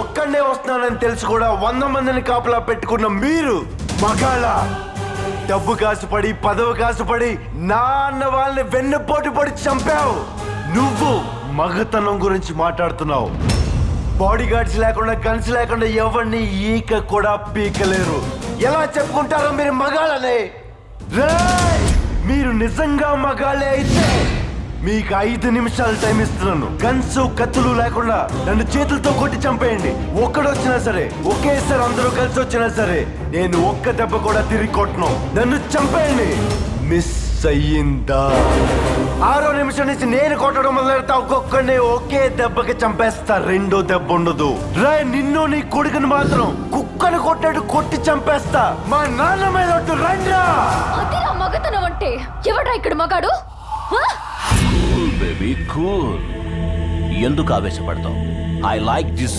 ఒక్కడే వస్తున్నానని తెలిసి కూడా వంద మందిని కాపలా పెట్టుకున్న మీరు మగాళ డబ్బు కాసుపడి పదవి కాసుపడి నా అన్న వాళ్ళని వెన్నుపోటు పడి చంపావు. నువ్వు మగతనం గురించి మాట్లాడుతున్నావు. బాడీ గార్డ్స్ లేకుండా గన్స్ లేకుండా ఎవరిని ఈక కూడా పీకలేరు. ఎలా చెప్పుకుంటారో మీరు మగాళ్ళనే? మీరు నిజంగా మగాళ్ళే అయితే మీకు ఐదు నిమిషాలు టైం ఇస్తున్నాను. గన్స్ కత్తులు లేకుండా నన్ను చేతులతో కొట్టి చంపేయండి. ఒక్కడొచ్చినా సరే ఒకేసారి అందరూ కలిసి వచ్చినా సరే నేను ఒక్క దెబ్బ కూడా తిరిగి కొట్టను. నన్ను చంపేయండి. మిస్ అయ్యిందా? ఆరో నిమిషం నుంచి నేను కొట్టడం మొదలెడతా. ఒక్కొక్కడిని ఒకే దెబ్బకి చంపేస్తా. రెండో దెబ్బ ఉండదు. రే నిన్ను నీ కొడుకుని మాత్రం కుక్కను కొట్టాడు కొట్టి చంపేస్తా. మా నాన్న మీద రండి రండ్రా! మగతనం అంటే. ఎవడా ఇక్కడ మగాడు? బీ కూల్ ఎందుకు ఆవేశపడతావు? I like this